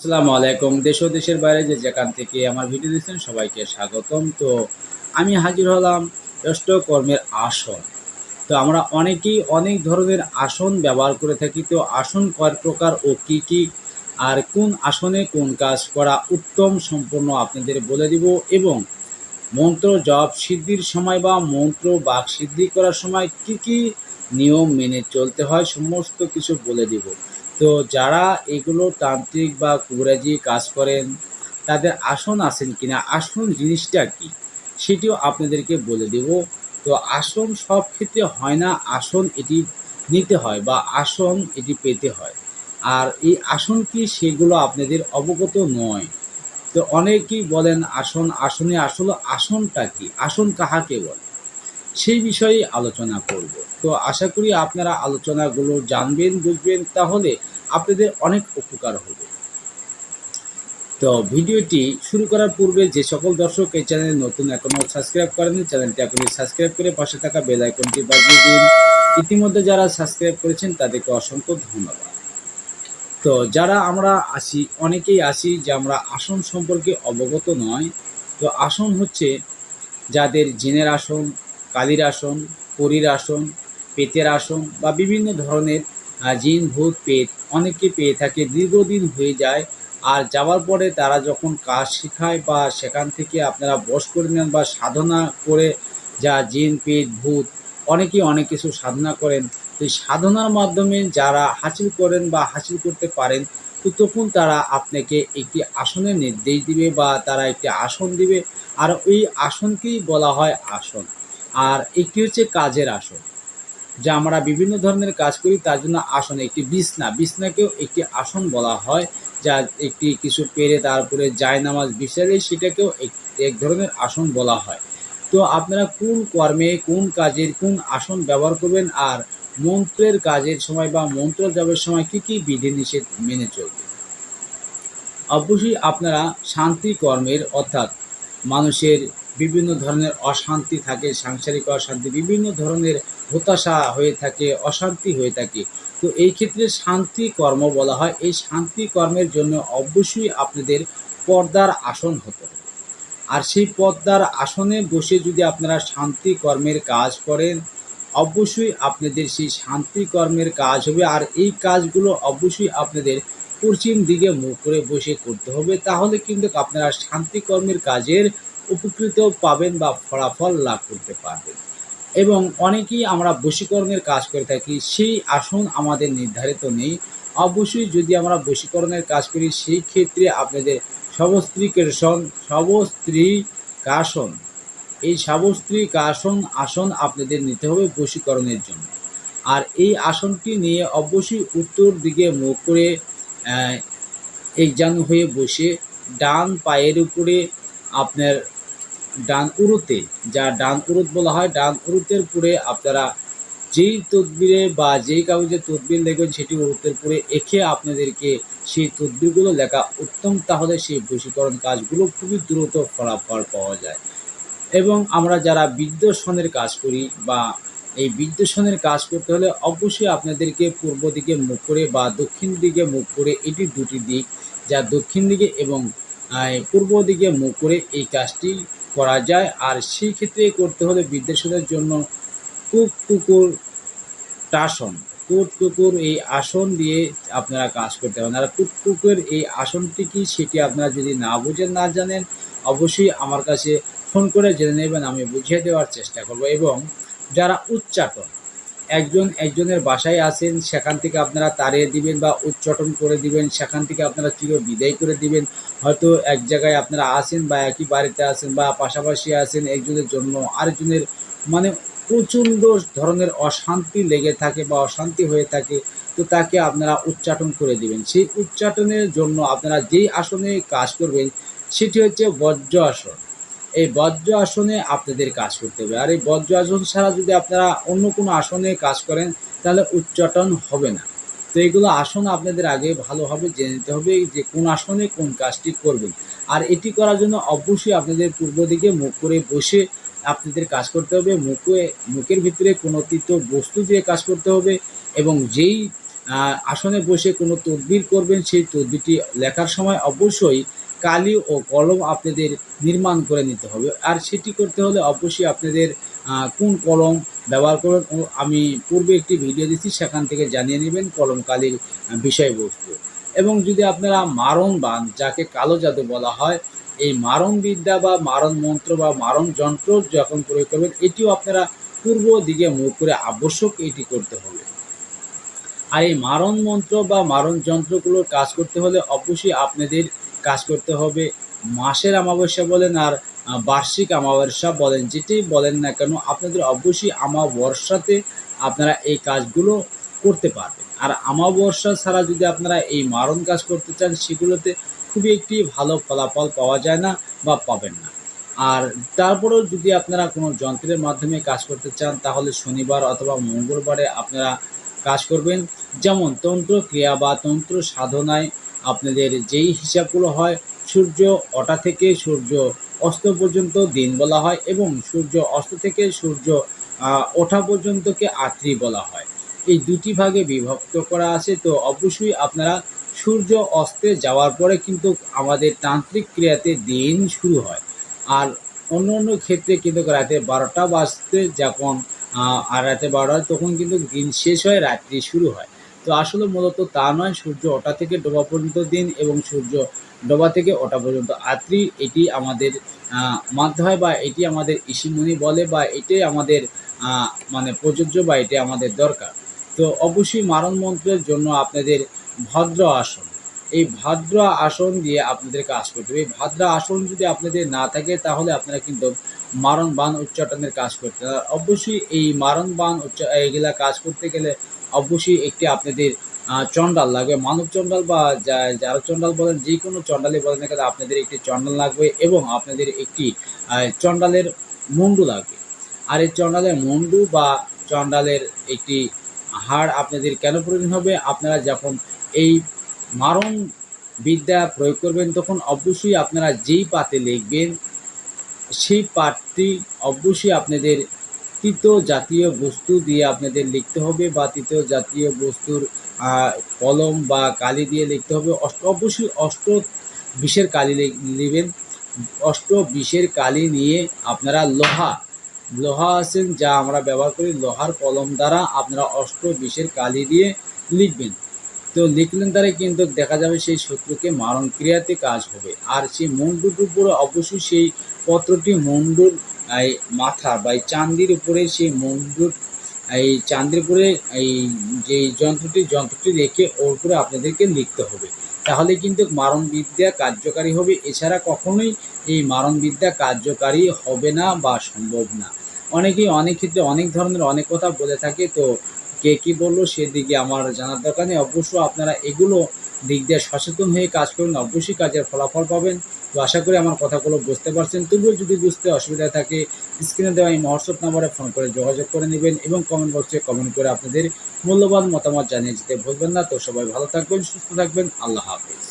আসসালামু আলাইকুম। দেশ ও দেশের বাইরে যে যেখান থেকে আমার ভিডিও দিচ্ছেন সবাইকে স্বাগতম। তো আমি হাজির হলাম কর্মের আসন। তো আমরা অনেকেই অনেক ধরনের আসন ব্যবহার করে থাকি। তো আসন কয় প্রকার ও কি কি? আর কোন আসনে কোন কাজ করা উত্তম সম্পূর্ণ আপনাদের বলে দিব। এবং মন্ত্র জপ সিদ্ধির সময় বা মন্ত্র বাক সিদ্ধি করার সময় কি কি নিয়ম মেনে চলতে হয় সমস্ত কিছু বলে দিব। তো যারা এগুলো তান্ত্রিক বা কুবরাজি কাজ করেন, তাদের আসন আছেন কিনা আসন জিনিসটা কি, সেটিও আপনাদেরকে বলে দেব। তো আসন সব ক্ষেত্রে হয় না, আসন এটি নিতে হয় বা আসন এটি পেতে হয়। আর এই আসন কি, সেগুলো আপনাদের অবগত নয়। তো অনেকেই বলেন, আসন, আসনে আসলে আসনটা কি, আসন কাহাকে বলে, সেই বিষয়ে আলোচনা করব। তো আশা করি আপনারা আলোচনাগুলো জানবেন, বুঝবেন, তাহলে আপনাদের অনেক উপকার হবে। তো ভিডিওটি শুরু করার পূর্বে যে সকল দর্শক এই চ্যানেলে নতুন এখনও সাবস্ক্রাইব করেন চ্যানেলটি এখনই সাবস্ক্রাইব করে পাশে থাকা বেল আইকনটি বাজিয়ে দিন। ইতিমধ্যে যারা সাবস্ক্রাইব করেছেন, তাদেরকে অসংখ্য ধন্যবাদ। তো যারা আমরা আসি, অনেকেই আসি যে আমরা আসন সম্পর্কে অবগত নয়। তো আসন হচ্ছে যাদের জিনের আসন, কালির আসন, পরীর আসন পেতের আসন বা বিভিন্ন ধরনের জিন, ভূত, পেত অনেকে পেয়ে থাকে, দীর্ঘদিন হয়ে যায়। আর যাওয়ার পরে তারা যখন কাজ শেখায় বা সেখান থেকে আপনারা বস করে নেন বা সাধনা করে যা জিন পেট ভূত, অনেকেই অনেক কিছু সাধনা করেন। তো সাধনার মাধ্যমে যারা হাসিল করেন বা হাসিল করতে পারেন, তো তখন তারা আপনাকে একটি আসনের নির্দেশ দিবে বা তারা একটি আসন দিবে। আর ওই আসনকেই বলা হয় আসন। আর একটি হচ্ছে কাজের আসন। যা আমরা বিভিন্ন ধরনের কাজ করি, তার জন্য আসন, একটি বিছনা। বিছনাকেও একটি আসন বলা হয়, যা একটি কিছু পেরে তারপরে জায়নামাজ বিছালে সেটাকেও এক- এক ধরনের আসন বলা হয়। তো আপনারা কোন কর্মে, কোন কাজের, কোন আসন ব্যবহার করবেন আর মন্ত্রের কাজের সময় বা মন্ত্র জপের সময় কী, কি বিধিনিষেধ মেনে চলবে? অবশ্যই আপনারা শান্তি কর্মের, অর্থাৎ মানুষের বিভিন্ন ধরনের অশান্তি থাকে, সাংসারিক অশান্তি, বিভিন্ন ধরনের হতাশা হয়ে থাকে, অশান্তি হয়ে থাকে। তো এই ক্ষেত্রে শান্তি কর্ম বলা হয়। এই শান্তি কর্মের জন্য অবশ্যই আপনাদের পর্দার আসন হতে হবে। আর সেই পর্দার আসনে বসে যদি আপনারা শান্তি কর্মের কাজ করেন, অবশ্যই আপনাদের সেই শান্তি কর্মের কাজ হবে। আর এই কাজগুলো অবশ্যই আপনাদের পশ্চিম দিকে মুখ করে বসে করতে হবে। তাহলে কিন্তু আপনারা শান্তি কর্মের কাজের উপকৃত পাবেন বা ফলাফল লাভ করতে পারবেন। এবং অনেকেই আমরা বশীকরণের কাজ করে থাকি, সেই আসন আমাদের নির্ধারিত নেই। অবশ্যই যদি আমরা বশীকরণের কাজ করি, সেই ক্ষেত্রে আপনাদের সবস্ত্রী কেশন সবস্ত্রী কাসন এই সাবস্ত্রী কাসন আসন আপনাদের নিতে হবে বশীকরণের জন্য। আর এই আসনটি নিয়ে অবশ্যই উত্তর দিকে মুখ করে একজান হয়ে বসে ডান পায়ের উপরে আপনার ডান উরুতে, যা ডান উরুত বলা হয়, ডান উরুতের পরে আপনারা যেই তদবিরে বা যেই কাগজে তদবির লেখবেন, সেটি উরুতের উপরে এঁকে আপনাদেরকে সেই তদবিরগুলো লেখা উত্তম, তাহলে সেই বশীকরণ কাজগুলো খুবই দ্রুত ফলাফল পাওয়া যায়। এবং আমরা যারা বিদ্যসনের কাজ করি বা এই বিদ্যসনের কাজ করতে হলে অবশ্যই আপনাদেরকে পূর্ব দিকে মুখ করে বা দক্ষিণ দিকে মুখ করে এটি দুটি দিক, যা দক্ষিণ দিকে এবং পূর্ব দিকে মুখ করে এই কাজটি করা যায়। আর সেই ক্ষেত্রে করতে হলে বিদ্যসনের জন্য কুক কুকুর টাসন কুট কুকুর এই আসন দিয়ে আপনারা কাজ করতে পারেন। আর কুট কুকুর এই আসনটি কি সেটি আপনারা যদি না বুঝেন না জানেন, অবশ্যই আমার কাছে ফোন করে জেনে নেবেন, আমি বুঝিয়ে দেওয়ার চেষ্টা করব। এবং যারা উচ্চাটন একজন, একজনের বাসায় আসেন, সেখান থেকে আপনারা তাড়িয়ে দিবেন বা উচ্চাটন করে দিবেন, সেখান থেকে আপনারা চির বিদায় করে দিবেন। হয়তো এক জায়গায় আপনারা আসেন বা একই বাড়িতে আসেন বা পাশাপাশি আসেন, একজনের জন্য আরেকজনের মানে প্রচণ্ড ধরনের অশান্তি লেগে থাকে বা অশান্তি হয়ে থাকে, তো তাকে আপনারা উচ্চাটন করে দিবেন। সেই উচ্চাটনের জন্য আপনারা যেই আসনে কাজ করবেন, সেটি হচ্ছে বজ্র আসন এই বজ্র আসনে আপনাদের কাজ করতে হবে। আর এই বজ্র আসন ছাড়া যদি আপনারা অন্য কোনো আসনে কাজ করেন, তাহলে উচ্চাটন হবে না। তো এইগুলো আসন আপনাদের আগে ভালোভাবে জেনে নিতে হবে যে কোন আসনে কোন কাজটি করবেন। আর এটি করার জন্য অবশ্যই আপনাদের পূর্ব দিকে মুখ করে বসে আপনাদের কাজ করতে হবে। মুখে, মুখের ভিতরে কোনো তীর্থ বস্তু দিয়ে কাজ করতে হবে এবং যেই আসনে বসে কোনো তদবির করবেন, সেই তদবিরটি লেখার সময় অবশ্যই কালি ও কলম আপনাদের নির্মাণ করে নিতে হবে। আর সেটি করতে হলে অবশ্যই আপনাদের কোন কলম ব্যবহার করবেন আমি পূর্বে একটি ভিডিও দিচ্ছি সেখান থেকে জানিয়ে নেবেন কলম কালির বিষয়বস্তু। এবং যদি আপনারা মারণ বান, যাকে কালো জাদু বলা হয়, এই মারণ বিদ্যা বা মারণ মন্ত্র বা মারণ যন্ত্র যখন প্রয়োগ করবেন, এটিও আপনারা পূর্ব দিকে মুখ করে আবশ্যক এটি করতে হবে। আর এই মারণ মন্ত্র বা মারণ যন্ত্রগুলোর কাজ করতে হলে অবশ্যই আপনাদের কাজ করতে হবে। মাসের অমাবস্যা বলেন আর বার্ষিক অমাবস্যা বলেন, যেটি বলেন না কেন, আপনাদের অবশ্যই অমাবস্যাতে আপনারা এই কাজগুলো করতে পারবেন। আর অমাবস্যা ছাড়া যদি আপনারা এই মারণ কাজ করতে চান, সেগুলোতে খুবই একটি ভালো ফলাফল পাওয়া যায় না বা পাবেন না। আর তারপরেও যদি আপনারা কোনো যন্ত্রের মাধ্যমে কাজ করতে চান, তাহলে শনিবার অথবা মঙ্গলবারে আপনারা কাজ করবেন। যেমন তন্ত্র ক্রিয়া বা তন্ত্র সাধনায় আপনাদের যেই হিসাবগুলো হয়, সূর্য ওঠা থেকে সূর্য অস্ত পর্যন্ত দিন বলা হয় এবং সূর্য অস্ত থেকে সূর্য ওঠা পর্যন্তকে আত্রি বলা হয়। এই দুটি ভাগে বিভক্ত করা আছে, তো অবশ্যই আপনারা সূর্য অস্তে যাওয়ার পরে কিন্তু আমাদের তান্ত্রিক ক্রিয়াতে দিন শুরু হয়। আর অন্য অন্য ক্ষেত্রে কিন্তু রাতে বারোটা বাজতে যখন আর রাতে বারোটা তখন কিন্তু দিন শেষ হয় রাত্রি শুরু হয়। তো আসলে মূলত তা নয়, সূর্য ওঠা থেকে ডোবা পর্যন্ত দিন এবং সূর্য ডোবা থেকে ওঠা পর্যন্ত। রাত্রি এটি আমাদের হয় বা এটি আমাদের ঋষিমুনি বলে বা এটাই আমাদের মানে প্রযোজ্য বা এটি আমাদের দরকার। তো অবশ্যই মারণ মন্ত্রের জন্য আপনাদের ভদ্র আসন। এই ভাদ্র আসন দিয়ে আপনাদের কাজ করতে হবে। এই ভাদ্র আসন যদি আপনাদের না থাকে, তাহলে আপনারা কিন্তু মারণ বান উচ্চাটনের কাজ করতে। অবশ্যই এই মারণ বান উচ্চ এইগুলা কাজ করতে গেলে অবশ্যই একটি আপনাদের আহ, চণ্ডাল লাগবে। মানব চণ্ডাল বা যারা চণ্ডাল বলেন যে কোনো চণ্ডালে বলেন না কেন আপনাদের একটি চণ্ডাল লাগবে এবং আপনাদের একটি আহ, চণ্ডালের মুন্ডু লাগবে। আর এই চণ্ডালের মুন্ডু বা চণ্ডালের একটি হাড় আপনাদের কেন প্রয়োজন হবে? আপনারা যখন এই মারণ বিদ্যা প্রয়োগ করবেন তখন অবশ্যই আপনারা যেই পাতে লিখবেন সেই পাঠটি অবশ্যই আপনাদের তৃতীয় জাতীয় বস্তু দিয়ে আপনাদের লিখতে হবে বা তৃতীয় জাতীয় বস্তুর কলম বা কালি দিয়ে লিখতে হবে। অষ্ট, অবশ্যই অষ্ট বিষের কালি নেবেন অষ্ট বিষের কালি নিয়ে আপনারা লোহা লোহা আছেন যা আমরা ব্যবহার করি, লোহার কলম দ্বারা আপনারা অষ্ট বিষের কালি দিয়ে লিখবেন। তো লিখলেন দ্বারা কিন্তু দেখা যাবে সেই শত্রুকে মারণ ক্রিয়াতে কাজ হবে। আর সেই মুন্ডুর উপরে অবশ্যই সেই পত্রটি মুন্ডুর এই মাথা বা এই চান্দির উপরে সেই মুন্ডুর, এই চান্দির উপরে এই যে যন্ত্রটি যন্ত্রটি রেখে ওর উপরে আপনাদেরকে লিখতে হবে। তাহলে কিন্তু মারণ বিদ্যা কার্যকারী হবে। এছাড়া কখনোই এই মারণ বিদ্যা কার্যকারী হবে না বা সম্ভব না। অনেকেই অনেক ক্ষেত্রে অনেক ধরনের অনেক কথা বলে থাকে। তো কে কী বলল সেদিকে আমার জানার দরকার নেই। অবশ্য আপনারা এগুলো দিক দিয়ে সচেতন হয়ে কাজ করুন, অবশ্যই কাজের ফলাফল পাবেন। তো আশা করি আমার কথাগুলো বুঝতে পারছেন। তবুও যদি বুঝতে অসুবিধা থাকে স্ক্রিনে দেওয়া এই হোয়াটসঅ্যাপ নাম্বারে ফোন করে যোগাযোগ করে নেবেন এবং কমেন্ট বক্সে কমেন্ট করে আপনাদের মূল্যবান মতামত জানিয়ে যেতে ভুলবেন না। তো সবাই ভালো থাকবেন, সুস্থ থাকবেন। আল্লাহ হাফেজ।